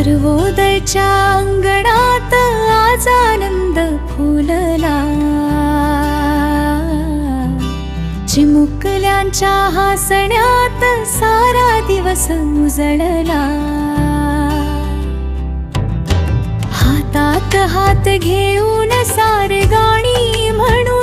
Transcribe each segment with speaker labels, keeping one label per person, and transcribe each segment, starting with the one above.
Speaker 1: सर्वोदयच्या अंगणात आज आनंद फुलला. चिमुकल्यांच्या हसण्यात सारा दिवस उजळला. हातात हात घेऊन सारे गाणी म्हणून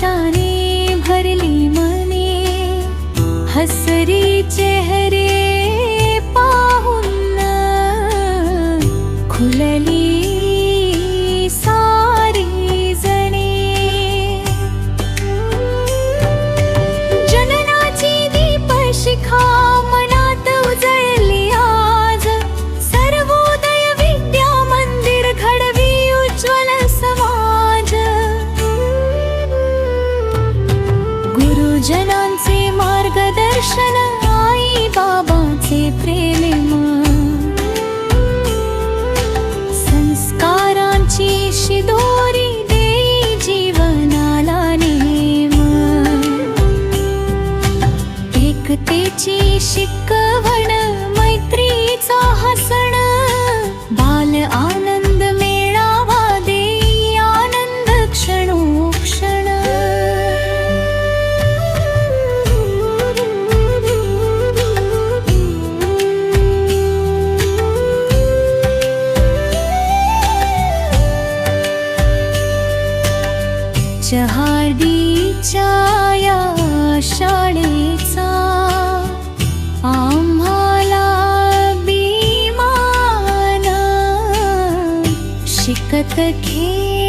Speaker 1: हर्षाने भरली मने हसरी चेहरे पाहून खुलली गुरुजनांचे मार्गदर्शन आई बाबांचे प्रेम. संस्कारांची शिदोरी देई जीवनाला नेम. एकतेची शिकवण मैत्रीचा हसण चहाडीच्या या शाळेचा आम्हाला बिमान शिकत घे